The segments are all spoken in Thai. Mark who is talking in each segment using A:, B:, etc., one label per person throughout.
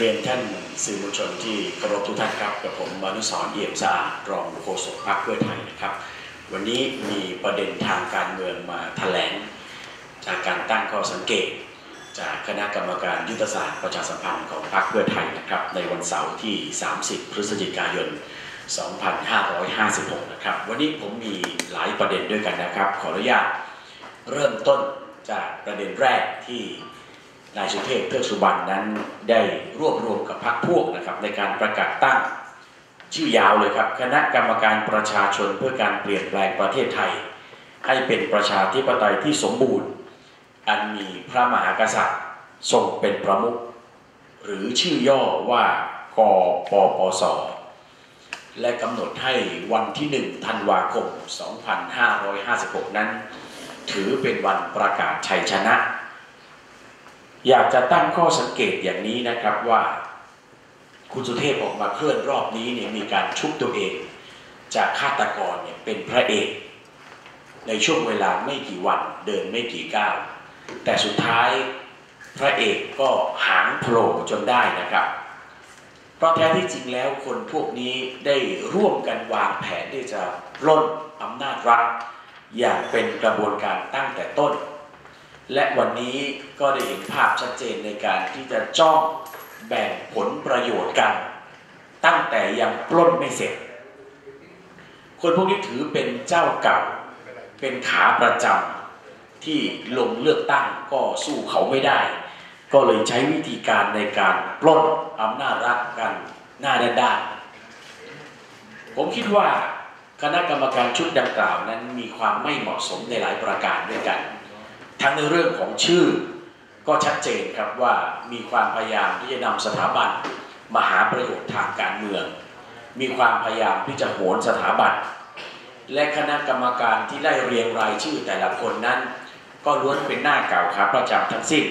A: เรียนท่านสื่อมวลชนที่เคารพทุกท่านครับกับผมมานุสรเอี่ยมสะอาดรองโฆษกพรรคเพื่อไทยนะครับ วันนี้มีประเด็นทางการเมืองมาแถลง จากการตั้งข้อสังเกต จากคณะกรรมการยุทธศาสตร์ประชาสัมพันธ์ของพรรคเพื่อไทยนะครับ ในวันเสาร์ที่ 30 พฤศจิกายน 2556 นะครับ วันนี้ผมมีหลายประเด็นด้วยกันนะครับ ขออนุญาตเริ่มต้นจากประเด็นแรกที่ นายสุเทพเทือกสุบรรณนั้นได้รวบรวมกับพรรคพวกนะครับในการประกาศตั้งชื่อยาวเลยครับคณะกรรมการประชาชนเพื่อการเปลี่ยนแปลงประเทศไทย ให้เป็นประชาธิปไตยที่สมบูรณ์ อันมีพระมหากษัตริย์ทรงเป็นประมุขหรือชื่อย่อว่ากปปส และกำหนดให้วันที่1ธันวาคม 2556 นั้น ถือเป็นวันประกาศชัยชนะ อยากจะตั้งข้อสังเกตอย่างนี้นะครับว่า คุณสุเทพออกมาเคลื่อนรอบนี้เนี่ยมีการชุบตัวเอง จากฆาตกรเนี่ยเป็นพระเอกในช่วงเวลาไม่กี่วันเดินไม่กี่ก้าวแต่สุดท้ายพระเอกก็หางโผล่จนได้นะครับ เพราะแท้ที่จริงแล้วคนพวกนี้ได้ร่วมกันวางแผนที่จะล้นอำนาจรัฐอย่างเป็นกระบวนการตั้งแต่ต้น และวันนี้ก็ได้เห็นภาพชัดเจนในการที่จะจ้องแบ่งผลประโยชน์กัน ตั้งแต่ยังปล้นไม่เสร็จ คนพวกนี้ถือเป็นเจ้าเก่า เป็นขาประจำที่ลงเลือกตั้งก็สู้เขาไม่ได้ ก็เลยใช้วิธีการในการปล้นอำนาจรัฐกันหน้าด้านๆผมคิดว่าคณะกรรมการชุดดังกล่าวนั้นมีความไม่เหมาะสมในหลายประการด้วยกัน ทั้งในเรื่องของชื่อก็ชัดเจนครับว่ามีความพยายามที่จะนำสถาบันมาหาประโยชน์ทางการเมือง มีความพยายามที่จะโหนสถาบัน และคณะกรรมการที่ได้เรียงรายชื่อแต่ละคนนั้น ก็ล้วนเป็นหน้าเก่าขาประจำทั้งสิ้น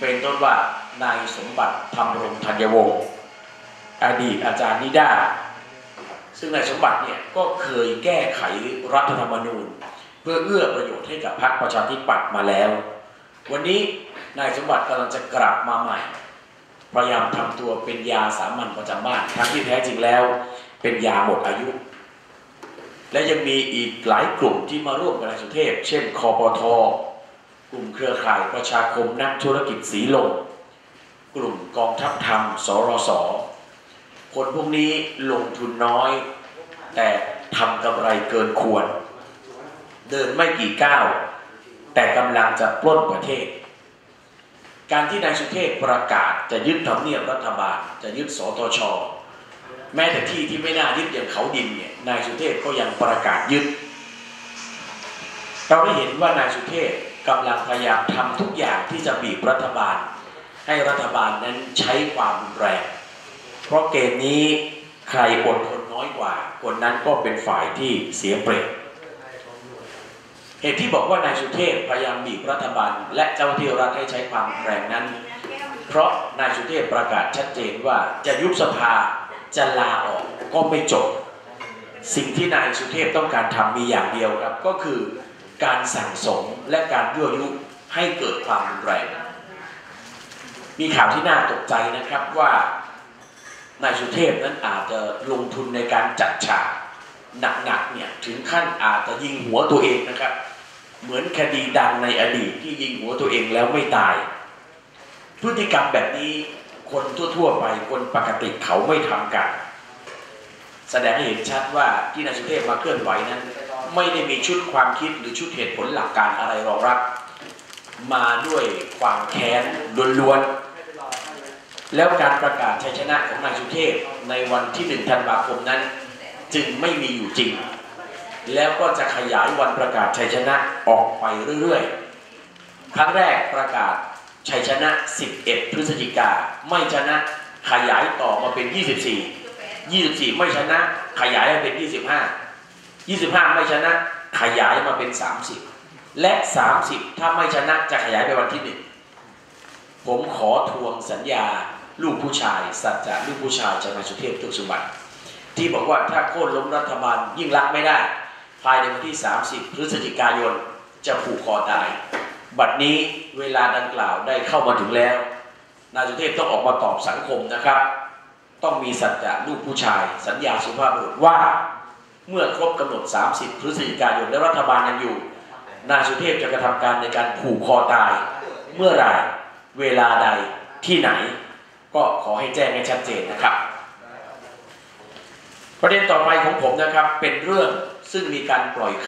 A: เป็นต้นว่านายสมบัติธรรมรงธัญวงศ์อดีตอาจารย์นิดาซึ่งนายสมบัติเนี่ยก็เคยแก้ไขรัฐธรรมนูญ พื่อเอื้อประโยชน์ให้กับพรรคประชาธิปัตย์มาแล้ว วันนี้นายสมบัติกำลังจะกลับมาใหม่ พยายามทำตัวเป็นยาสามัญประจำบ้านทั้งที่แท้จริงแล้ว เป็นยาหมดอายุ และยังมีอีกหลายกลุ่มที่มาร่วมกับนายสุเทพ เช่นคอปทกลุ่มเครือข่ายประชาคมนักธุรกิจสีลมกลุ่มกองทัพธรรม สรสคนพวกนี้ลงทุนน้อย แต่ทำกำไรเกินควร เดินไม่กี่ก้าว แต่กำลังจะปล้นประเทศ การที่นายสุเทพประกาศจะยึดทำเนียบรัฐบาล จะยึดสตชแม้แต่ที่ที่ไม่น่ายึดอย่างเขาดินเนี่ยนายสุเทพก็ยังประกาศยึด เราได้เห็นว่านายสุเทพกำลังพยายามทำทุกอย่างที่จะบีบรัฐบาล ให้รัฐบาลนั้นใช้ความรุนแรง เพราะเกมนี้ใครอดทนน้อยกว่า คนนั้นก็เป็นฝ่ายที่เสียเปรียบ เหตุที่บอกว่านายสุเทพพยายามบีบรัฐบาล และเจ้าที่รัฐให้ใช้ความแรงนั้น เพราะนายสุเทพประกาศชัดเจนว่าจะยุบสภาจะลาออกก็ไม่จบ สิ่งที่นายสุเทพต้องการทำมีอย่างเดียวครับ ก็คือการสั่งสมและการยั่วยุให้เกิดความรุนแรง มีข่าวที่น่าตกใจนะครับว่านายสุเทพนั้นอาจจะลงทุนในการจัดฉาก หนักๆเนี่ยถึงขั้นอาจจะยิงหัวตัวเองนะครับ เหมือนคดีดังในอดีตที่ยิงหัวตัวเองแล้วไม่ตาย พฤติกรรมแบบนี้คนทั่วๆไปคนปกติเขาไม่ทำกัน แสดงให้เห็นชัดว่าที่นายสุเทพมาเคลื่อนไหวนั้น ไม่ได้มีชุดความคิดหรือชุดเหตุผลหลักการอะไรรองรับมาด้วยความแค้นล้วนๆแล้วการประกาศชัยชนะของนายสุเทพในวันที่หนึ่งธันวาคมนั้น จึงไม่มีอยู่จริง แล้วก็จะขยายวันประกาศชัยชนะออกไปเรื่อยๆ ครั้งแรกประกาศชัยชนะ 11 พฤศจิกาไม่ชนะขยายต่อมาเป็น 24 24 ไม่ชนะ ขยายมาเป็น 25 25 ไม่ชนะ ขยายมาเป็น 30 และ 30 ถ้าไม่ชนะจะขยายไปวันที่หนึ่งผมขอทวงสัญญาลูกผู้ชาย สัจจะลูกผู้ชายจากนาสุเทพทุกสมบัติ ที่บอกว่าถ้าโค่นล้มรัฐบาลยิ่งรักไม่ได้ ภายในวันที่ 30 พฤศจิกายนจะผูกคอตาย บัดนี้เวลาดังกล่าวได้เข้ามาถึงแล้ว นายสุเทพต้องออกมาตอบสังคมนะครับ ต้องมีสัจจะลูกผู้ชาย สัญญาสุภาพบุรุษว่า เมื่อครบกำหนด 30 พฤศจิกายนและรัฐบาลยังอยู่ นายสุเทพจะกระทำการในการผูกคอตาย เมื่อไหร่เวลาใดที่ไหน ก็ขอให้แจ้งให้ชัดเจนนะครับ ประเด็นต่อไปของผมนะครับเป็นเรื่องซึ่งมีการปล่อย